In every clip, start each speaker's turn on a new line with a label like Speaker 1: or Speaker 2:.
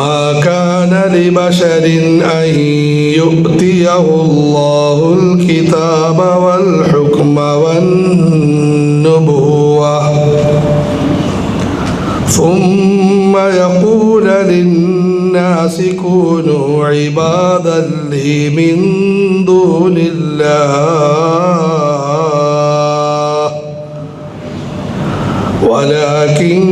Speaker 1: ما كان لبشر أن يؤتيه الله الكتاب والحكم والنبوة. ثم يقول للناس كونوا عبادا لي من دون الله. ولكن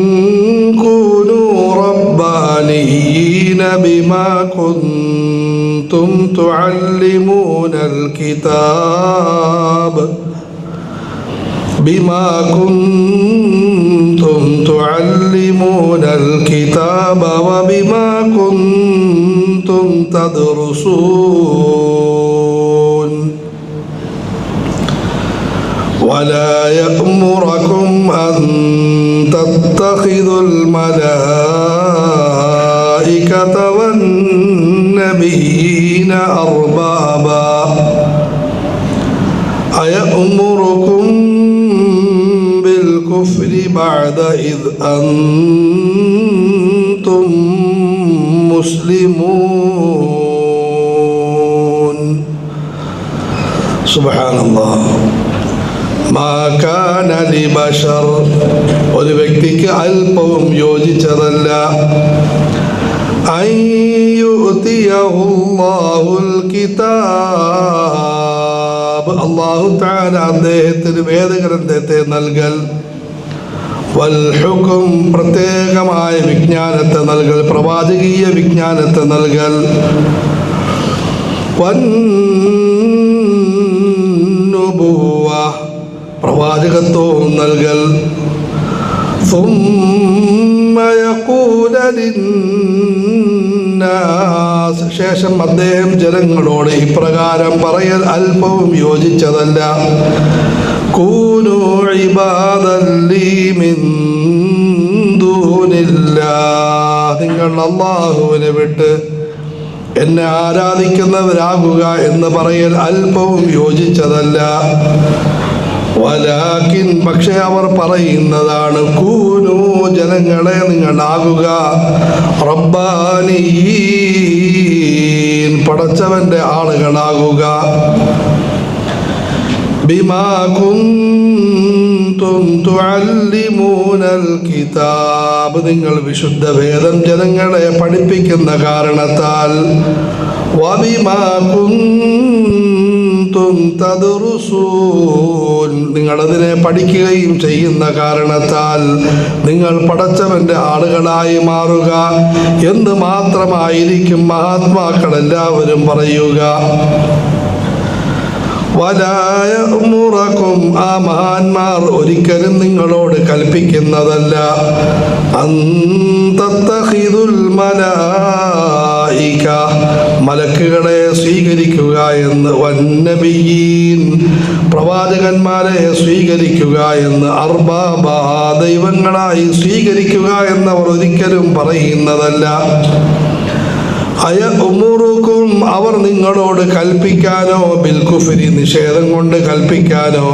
Speaker 1: بما كنتم تعلمون الكتاب بما كنتم تعلمون الكتاب وبما كنتم تدرسون ولا يأمركم أن تتخذوا الملائكة والنبيين أربابا أيأمركم بالكفر بعد إذ أنتم مسلمون سبحان الله മാ കാന ലിബശർ ഒരു വ്യക്തിക്ക് അല്പവും യോജിച്ചതല്ല അയ്യുതിയഹുല്ലാഹുൽ കിതാബ് അല്ലാഹു തആല അദ്ദേഹത്തിന് വേദഗ്രന്ഥത്തെ നൽകൽ വൽ ഹുക്കും പ്രത്യേകമായ വിജ്ഞാനത്തെ നൽകൽ പ്രവാചകീയ വിജ്ഞാനത്തെ നൽകൽ വന്നുബുവ പ്രവാചകത്വവും നൽകൽ ثم يقول للناس ശേഷം അദ്ദേഹം ജനങ്ങളോട് ഇപ്രകാരം പറയൽ അല്പവും യോജിച്ചതല്ല. നിങ്ങൾ അള്ളാഹുവിനെ വിട്ട് എന്നെ ആരാധിക്കുന്നവരാകുക എന്ന് പറയൽ അല്പവും യോജിച്ചതല്ല വലാക്കിൻ പക്ഷെ അവർ പറയുന്നതാണ് കൂനു ജനങ്ങളെ നിങ്ങളാകുക റബ്ബാനീൻ പടച്ചവന്റെ ആളുകളാകുക. തുഅല്ലിമൂനൽ കിതാബ്. നിങ്ങൾ വിശുദ്ധ വേദം ജനങ്ങളെ പഠിപ്പിക്കുന്ന കാരണത്താൽ വബിമാ തദ്റുസൂൻ നിങ്ങളതിനെ പഠിക്കുകയും ചെയ്യുന്ന കാരണത്താൽ നിങ്ങൾ പടച്ചവന്റെ ആളുകളായി മാറുക. എന്ന് മാത്രമായിരിക്കും മഹാത്മാക്കൾ എല്ലാവരും പറയുക? വലായമുറക്കും ആ മഹാന്മാർ ഒരിക്കലും നിങ്ങളോട് കൽപ്പിക്കുന്നതല്ല. അന്തത്തഹിദുൽ മലക്കുകളെ സ്വീകരിക്കുക എന്ന് വന്നബിയീൻ. പ്രവാചകന്മാരെ സ്വീകരിക്കുക എന്ന് അർബാബ ദൈവങ്ങളായി സ്വീകരിക്കുക എന്നവർ ഒരിക്കലും പറയുന്നതല്ല. അയ ഉമ്മൂറുക്കും അവർ നിങ്ങളോട് കൽപ്പിക്കാനോ ബിൽകുഫിരി നിഷേധം കൊണ്ട് കൽപ്പിക്കാനോ.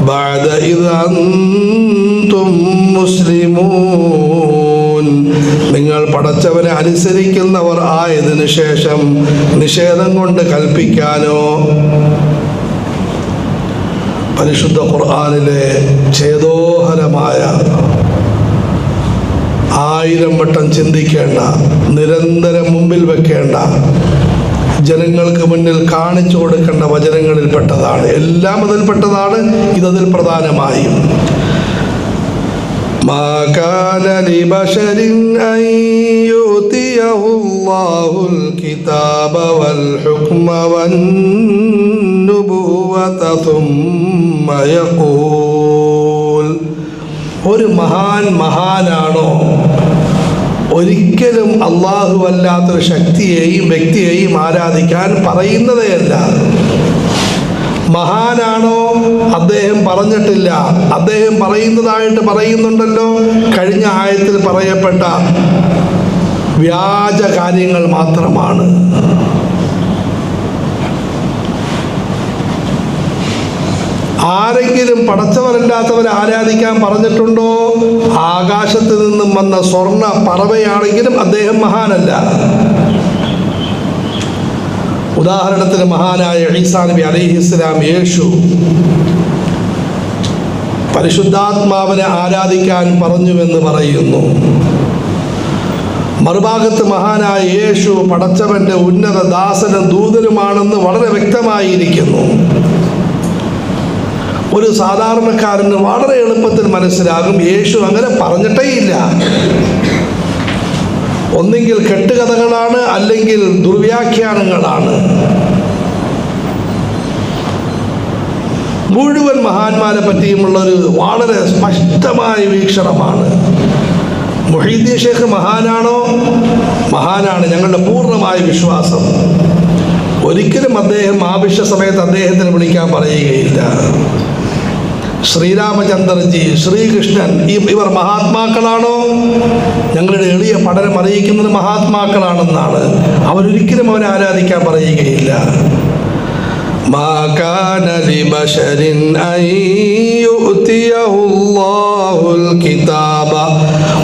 Speaker 1: ബാദ ഇത് അന്തും മുസ്ലിമൂൻ. നിങ്ങൾ പടച്ചവനെ അനുസരിക്കുന്നവർ ആയതിനു ശേഷം നിഷേധം കൊണ്ട് കൽപ്പിക്കാനോ പരിശുദ്ധ ഖുർആാനിലെ ഛേദോഹരമായ ആയിരം വട്ടം ചിന്തിക്കേണ്ട നിരന്തരം മുമ്പിൽ വെക്കേണ്ട ജനങ്ങൾക്ക് മുന്നിൽ കാണിച്ചു കൊടുക്കേണ്ട വചനങ്ങളിൽ പെട്ടതാണ് എല്ലാം അതിൽപ്പെട്ടതാണ്. ഇതതിൽ പ്രധാനമായും ما كان لبشر أن يؤتيه الله الكتاب والحكم والنبوة ثم يقول ഒരു മഹാൻ മഹാനാണോ ഒരിക്കലും അള്ളാഹു അല്ലാത്തൊരു ശക്തിയെയും വ്യക്തിയെയും ആരാധിക്കാൻ പറയുന്നതേയല്ല മഹാനാണോ അദ്ദേഹം പറഞ്ഞിട്ടില്ല. അദ്ദേഹം പറയുന്നതായിട്ട് പറയുന്നുണ്ടല്ലോ. കഴിഞ്ഞ ആയത്തിൽ പറയപ്പെട്ട വ്യാജ കാര്യങ്ങൾ മാത്രമാണ്. ആരെങ്കിലും പടച്ചവരല്ലാത്തവരെ ആരാധിക്കാൻ പറഞ്ഞിട്ടുണ്ടോ? ആകാശത്ത് നിന്നും വന്ന സ്വർണ പറവയാണെങ്കിലും അദ്ദേഹം മഹാനല്ല. ഉദാഹരണത്തിന് മഹാനായ ഈസാ നബി അലൈഹിസ്ലാം യേശു പരിശുദ്ധാത്മാവിനെ ആരാധിക്കാൻ പറഞ്ഞുവെന്ന് പറയുന്നു. മറുഭാഗത്ത് മഹാനായ യേശു പടച്ചവന്റെ ഉന്നത ദാസനും ദൂതനുമാണെന്ന് വളരെ വ്യക്തമായിരിക്കുന്നു. ഒരു സാധാരണക്കാരന് വളരെ എളുപ്പത്തിൽ മനസ്സിലാകും യേശു അങ്ങനെ പറഞ്ഞിട്ടേ ഇല്ല ഒന്നെങ്കിൽ കെട്ടുകഥകളാണ് അല്ലെങ്കിൽ ദുർവ്യാഖ്യാനങ്ങളാണ്. മുഴുവൻ മഹാന്മാരെ പറ്റിയുമുള്ള ഒരു വളരെ സ്പഷ്ടമായ വീക്ഷണമാണ്. മൊഹീദ്ദീൻ ഷേഖ് മഹാനാണോ? മഹാനാണ് ഞങ്ങളുടെ പൂർണമായ വിശ്വാസം. ഒരിക്കലും അദ്ദേഹം ആവശ്യ സമയത്ത് അദ്ദേഹത്തിന് വിളിക്കാൻ പറയുകയില്ല. ശ്രീരാമചന്ദ്രജി ശ്രീകൃഷ്ണൻ ഈ ഇവർ മഹാത്മാക്കളാണോ ഞങ്ങളുടെ എളിയ പഠനം അറിയിക്കുന്നത് മഹാത്മാക്കളാണെന്നാണ് അവരൊരിക്കലും അവരെ ആരാധിക്കാൻ പറയുകയില്ല ما كان لبشر أن يؤتيه الله الكتاب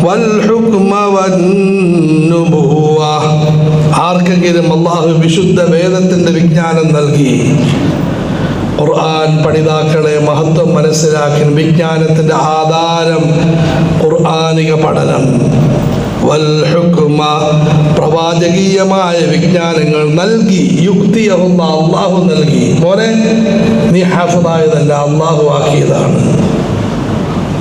Speaker 1: والحكم والنبوة ആർക്കെങ്കിലും അള്ളാഹു വിശുദ്ധ വേദത്തിൻ്റെ വിജ്ഞാനം നൽകി ഖുർആൻ പഠിതാക്കളെ മഹത്വം മനസ്സിലാക്കി വിജ്ഞാനത്തിന്റെ ആധാരം ഖുർആാനിക പഠനം. വൽ ഹുക്മ പ്രവാചകീയമായ വിജ്ഞാനങ്ങൾ നൽകി യുക്തി അള്ളാഹു നൽകി. മോനെ നീ ഹാഫിദായതല്ല അള്ളാഹു ആക്കിയതാണ്.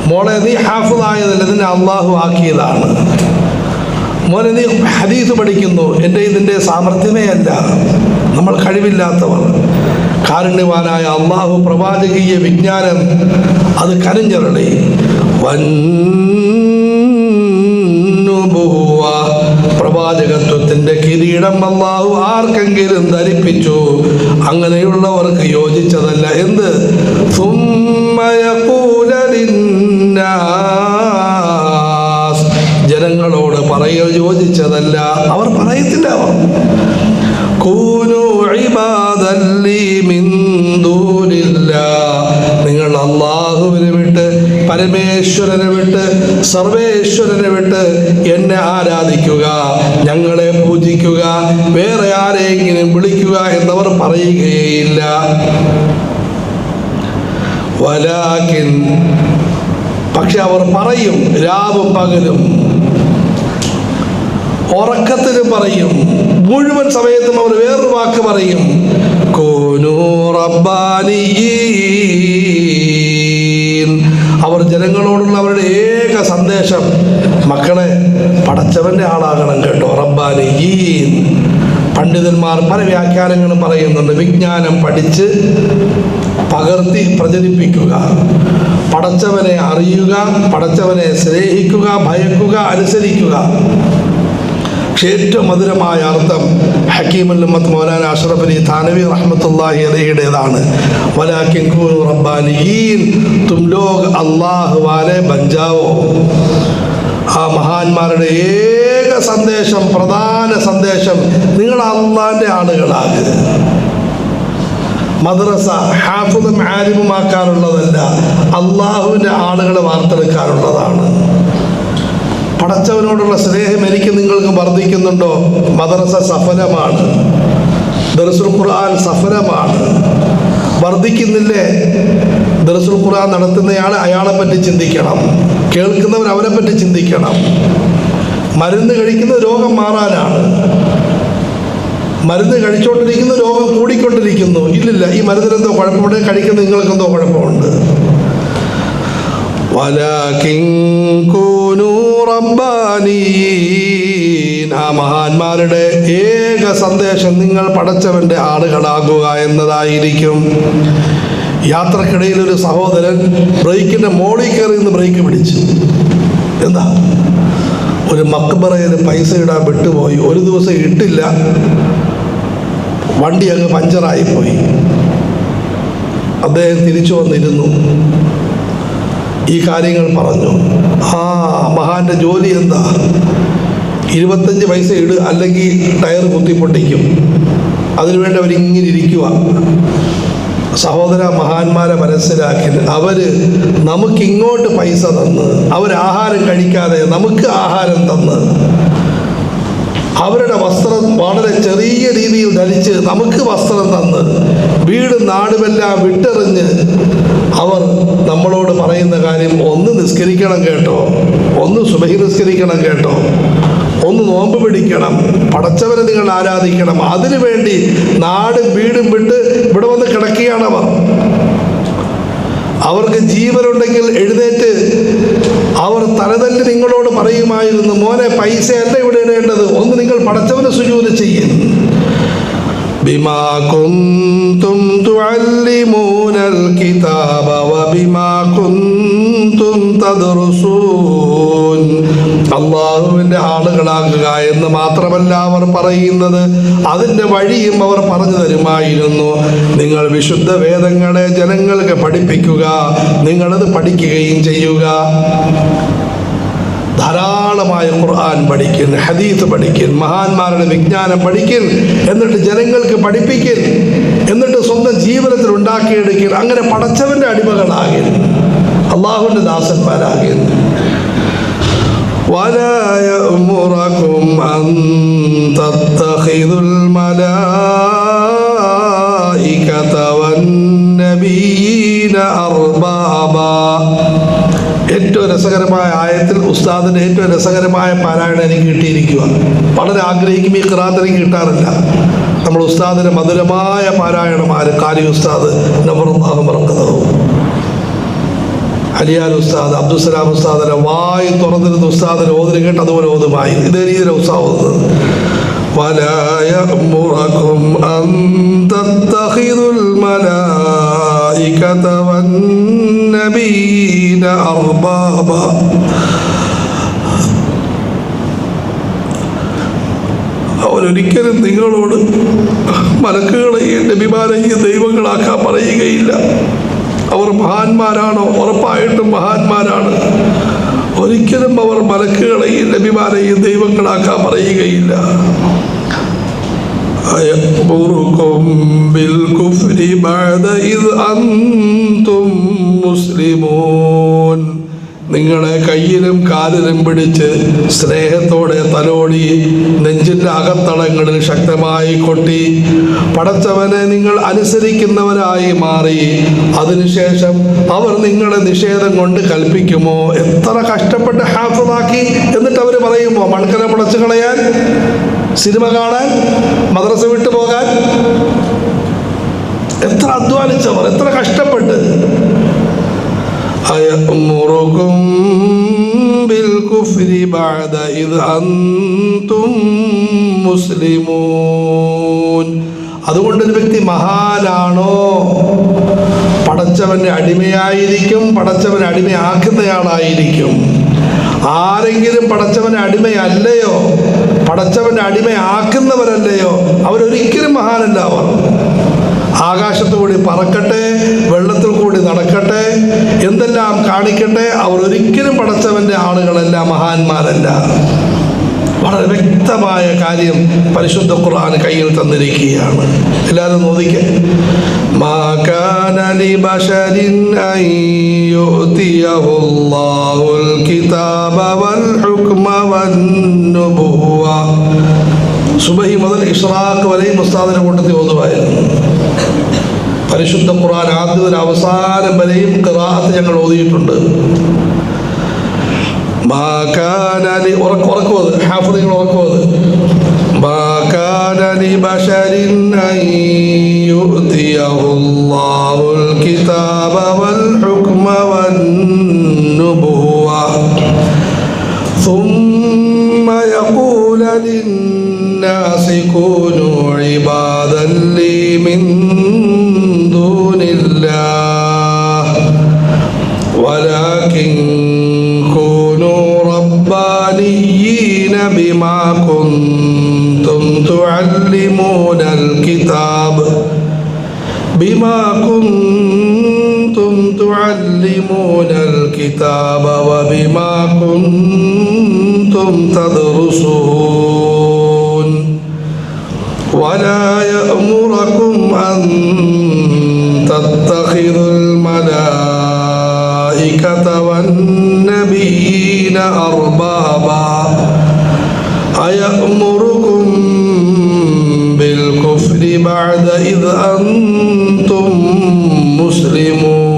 Speaker 1: മോളെ നീ ഹാഫിദായതല്ല നിന്നെ അള്ളാഹു ആക്കിയതാണ്. മോനെ നീ ഹദീസ് പഠിക്കുന്നു എന്റെ ഇതിന്റെ സാമർഥ്യമേ അല്ല. നമ്മൾ കഴിവില്ലാത്തവർ. കാരുണ്യവാനായ അള്ളാഹു പ്രവാചകീയ വിജ്ഞാനം അത് കനിഞ്ഞരളി വൻ പ്രവാചകത്വത്തിന്റെ കിരീടം അള്ളാഹു ആർക്കെങ്കിലും ധരിപ്പിച്ചു. അങ്ങനെയുള്ളവർക്ക് യോജിച്ചതല്ല എന്ത്? ثم ജനങ്ങളോട് പറയുക യോജിച്ചതല്ല. അവർ പറയത്തില്ല അവർ. നിങ്ങൾ അള്ളാഹുവിനെ വിട്ട് പരമേശ്വരനെ വിട്ട് സർവേശ്വരനെ വിട്ട് എന്നെ ആരാധിക്കുക ഞങ്ങളെ പൂജിക്കുക വേറെ ആരെങ്കിലും വിളിക്കുക എന്നവർ പറയുകയില്ല വലാകിൻ പക്ഷെ അവർ പറയും രാവും പകലും ഉറക്കത്തിലും പറയും. മുഴുവൻ സമയത്തും അവർ വേറൊരു വാക്ക് പറയും. അവർ ജനങ്ങളോടുള്ള അവരുടെ ഏക സന്ദേശം മക്കളെ പടച്ചവന്റെ ആളാകണം കേട്ടോ റബ്ബാനിയീൻ പണ്ഡിതന്മാർ പല വ്യാഖ്യാനങ്ങളും പറയുന്നുണ്ട്. വിജ്ഞാനം പഠിച്ച് പകർത്തി പ്രചരിപ്പിക്കുക. പടച്ചവനെ അറിയുക പടച്ചവനെ സ്നേഹിക്കുക ഭയക്കുക അനുസരിക്കുക. ഏറ്റവും മധുരമായ അർത്ഥം ഹക്കീമുൽ മൗലാന അഷറഫ് അലി താനവി റഹ്മത്തുള്ളാഹി അലഹിയുടേതാണ്. തും ബഞ്ചാവോ. ആ മഹാന്മാരുടെ ഏക സന്ദേശം പ്രധാന സന്ദേശം നിങ്ങൾ അള്ളാന്റെ ആളുകളാകുക മദ്രസ ഹാഫുദും ആലിമുമാക്കാനുള്ളതല്ല അള്ളാഹുവിന്റെ ആളുകളെ വാർത്തെടുക്കാനുള്ളതാണ് പടച്ചവനോടുള്ള സ്നേഹം എനിക്ക് നിങ്ങൾക്ക് വർദ്ധിക്കുന്നുണ്ടോ? മദ്രസ സഫലമാണ്. ദർസുൽ ഖുർആൻ സഫലമാണ്. വർദ്ധിക്കുന്നില്ലേ? ദർസുൽ ഖുർആൻ നടത്തുന്നയാൾ അയാളെ പറ്റി ചിന്തിക്കണം. കേൾക്കുന്നവർ അവരെ പറ്റി ചിന്തിക്കണം. മരുന്ന് കഴിക്കുന്ന രോഗം മാറാനാണ്. മരുന്ന് കഴിച്ചുകൊണ്ടിരിക്കുന്ന രോഗം കൂടിക്കൊണ്ടിരിക്കുന്നു. ഇല്ലില്ല ഈ മരുന്നിനെന്തോ കുഴപ്പമുണ്ട്? കഴിക്കുന്ന നിങ്ങൾക്ക് എന്തോ കുഴപ്പമുണ്ട്. വലാകിൻ കൂനൂ റബ്ബാനീൻ. ആ മഹാന്മാരുടെ ഏക സന്ദേശം നിങ്ങൾ പടച്ചവന്റെ ആളുകളാകുക എന്നതായിരിക്കും. യാത്രക്കിടയിൽ ഒരു സഹോദരൻ ബ്രേക്കിന്റെ മോളി കയറി നിന്ന് ബ്രേക്ക് പിടിച്ചു. എന്താ? ഒരു മക്ബറയിൽ പൈസ ഇടാൻ വിട്ടുപോയി. ഒരു ദിവസം ഇട്ടില്ല. വണ്ടി അങ്ങ് പഞ്ചറായി പോയി അദ്ദേഹം തിരിച്ചു വന്നിരുന്നു. ഈ കാര്യങ്ങൾ പറഞ്ഞു. ആ മഹാന്റെ ജോലി എന്താ? ഇരുപത്തഞ്ച് പൈസ ഇട് അല്ലെങ്കിൽ ടയർ കുത്തിപ്പൊട്ടിക്കും. അതിനുവേണ്ടി അവരിങ്ങനെ ഇരിക്കുക സഹോദര മഹാന്മാരെ മനസ്സിലാക്കി. അവർ നമുക്ക് ഇങ്ങോട്ട് പൈസ തന്ന് അവർ ആഹാരം കഴിക്കാതെ നമുക്ക് ആഹാരം തന്ന് അവരുടെ വസ്ത്രം വളരെ ചെറിയ രീതിയിൽ ധരിച്ച് നമുക്ക് വസ്ത്രം തന്ന് വീട് നാടുമെല്ലാം വിട്ടെറിഞ്ഞ് അവർ നമ്മളോട് പറയുന്ന കാര്യം ഒന്ന് നിസ്കരിക്കണം കേട്ടോ. ഒന്ന് സുബഹി നിസ്കരിക്കണം കേട്ടോ. ഒന്ന് നോമ്പ് പിടിക്കണം. പടച്ചവരെ നിങ്ങൾ ആരാധിക്കണം. അതിനു വേണ്ടി നാടും വീടും വിട്ട് ഇവിടെ വന്ന് കിടക്കുകയാണവർ അവർക്ക് ജീവനുണ്ടെങ്കിൽ എഴുന്നേറ്റ് അവർ തലതല്ലി നിങ്ങളോട് പറയുമായിരുന്നു മോനെ പൈസ അല്ല ഇവിടെ ഇടേണ്ടത്. ഒന്ന് നിങ്ങൾ പടച്ചവനെ സുജൂത് ചെയ്യും. ബിമാ കൊന്തു الكتاب وبما كنتم تدرسون അള്ളാഹുവിൻ്റെ ആളുകളാകുക എന്ന് മാത്രമല്ല അവർ പറയുന്നത് അതിൻ്റെ വഴിയും അവർ പറഞ്ഞു തരുമായിരുന്നു നിങ്ങൾ വിശുദ്ധ വേദങ്ങളെ ജനങ്ങൾക്ക് പഠിപ്പിക്കുക നിങ്ങളത് പഠിക്കുകയും ചെയ്യുക ധാരാളമായ ഖുർആൻ പഠിക്കൻ ഹദീത്ത് പഠിക്കൻ മഹാന്മാരുടെ വിജ്ഞാനം പഠിക്കൻ എന്നിട്ട് ജനങ്ങൾക്ക് പഠിപ്പിക്കൻ എന്നിട്ട് സ്വന്തം ജീവിതത്തിൽ ഉണ്ടാക്കിയെടുക്കൻ അങ്ങനെ പടച്ചവന്റെ അടിമകളാകൻ അള്ളാഹുവിൻ്റെ ദാസന്മാരാകൻ ولا يأمركم أن تتخذوا الملائكة والنبيين أربابا ഏറ്റവും രസകരമായ ആയത്തിൽ ഉസ്താദിൻ്റെ ഏറ്റവും രസകരമായ പാരായണം എനിക്ക് കിട്ടിയിരിക്കുക വളരെ ആഗ്രഹിക്കും ഈ ഖിറാത്ത് എനിക്ക് കിട്ടാറില്ല നമ്മൾ ഉസ്താദിൻ്റെ മധുരമായ പാരായണമാര് കാരി ഉസ്താദ് നബറുല്ലാഹു മറക്കുന്നതും അലിയാൽ ഉസ്താദ് അബ്ദുസലാം ഉസ്താദിനെ വായി തുറന്നിരുന്ന ഉസ്താദിനെ ഓതിന് കേട്ട് അതുപോലെ ഓതുമായി ഇതേ രീതിയിലാണ് ഉസ്താദ് ഓതുന്നത് ولا يأمركم أن تتخذوا الملائكة والنبيين أربابا അവരൊരിക്കലും നിങ്ങളോട് മലക്കുകളെയും നബിമാരെയും ദൈവങ്ങളാക്കാൻ പറയുകയില്ല അവർ മഹാന്മാരാണോ ഉറപ്പായിട്ടും മഹാന്മാരാണ് ഒരിക്കലും അവർ മലക്കുകളെയും നബിമാരെയും ദൈവങ്ങളാക്കാൻ പറയുകയില്ല أيأمركم بالكفر بعد إذ أنتم مسلمون നിങ്ങളെ കയ്യിലും കാലിലും പിടിച്ച് സ്നേഹത്തോടെ തലോടി നെഞ്ചിന്റെ അകത്തളങ്ങളിൽ ശക്തമായി കൊട്ടി പടച്ചവനെ നിങ്ങൾ അനുസരിക്കുന്നവരായി മാറി. അതിനുശേഷം അവർ നിങ്ങളെ നിഷേധം കൊണ്ട് കൽപ്പിക്കുമോ? എത്ര കഷ്ടപ്പെട്ട് ഹാഫിളാക്കി എന്നിട്ട് അവർ പറയുമോ മൺകര മുടച്ചു കളയാൻ സിനിമ കാണാൻ മദ്രസ വിട്ടു പോകാൻ? എത്ര അധ്വാനിച്ചവർ എത്ര കഷ്ടപ്പെട്ട് أيأمركم بالكفر بعد إذ أنتم مسلمون അതുകൊണ്ട് ഒരു വ്യക്തി മഹാനാണോ പടച്ചവന്റെ അടിമയായിരിക്കും പടച്ചവനെ അടിമയാക്കുന്നയാളായിരിക്കും ആരെങ്കിലും പടച്ചവനെ അടിമയല്ലയോ പടച്ചവന്റെ അടിമയാക്കുന്നവരല്ലയോ അവരൊരിക്കലും മഹാനല്ല അവർ ആകാശത്തു കൂടി പറക്കട്ടെ വെള്ളത്തിൽ കൂടി നടക്കട്ടെ എന്തെല്ലാം കാണിക്കട്ടെ അവർ ഒരിക്കലും പടച്ചവന്റെ ആളുകളല്ല മഹാന്മാരല്ല. വളരെ വ്യക്തമായ കാര്യം പരിശുദ്ധ ഖുർആൻ കയ്യിൽ തന്നിരിക്കുകയാണ്. എല്ലാവരും നോദിക്കേ. സുബഹി മുതൽ ഇഷ്റാഖ് വരെയും മുസ്താദിനെ കൂട്ടത്തിൽ ഓതുമായിരുന്നു പരിശുദ്ധ ഖുർആൻ ആദ്യം മുതൽ അവസാനം വരെയും ഖിറാഅത്ത് ഞങ്ങൾ ഓതിയിട്ടുണ്ട് മാ കാന ലി ഉറക്ക ഉറക്കുവത് ഹാഫിളുകൾ ഉറക്കുവത് മാ കാന ലി ബശരിൻ അൻ യുഅ്തിയഹുല്ലാഹുൽ കിതാബ വൽ ഹുക്മ വൻ നുബുവ ثم يقول للناس كونوا عبادا ما كنتم تعلمون الكتاب بما كنتم تعلمون الكتاب وبما كنتم تدرسون ولا يأمركم أن تتخذوا الملائكة والنبيين أربابا أيأمركم بالكفر بعد إذ أنتم مسلمون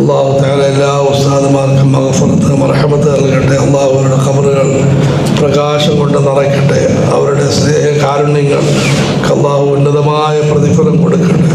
Speaker 1: അള്ളാഹു താല എല്ലാ ഉസ്താദുമാർക്കും മഹഫറത്ത് മറഹമത്ത് നൽകട്ടെ അള്ളാഹു അവരുടെ കബറുകൾ പ്രകാശം കൊണ്ട് നിറയ്ക്കട്ടെ അവരുടെ സ്നേഹ കാരുണ്യങ്ങൾ അള്ളാഹു ഉന്നതമായ പ്രതിഫലം കൊടുക്കട്ടെ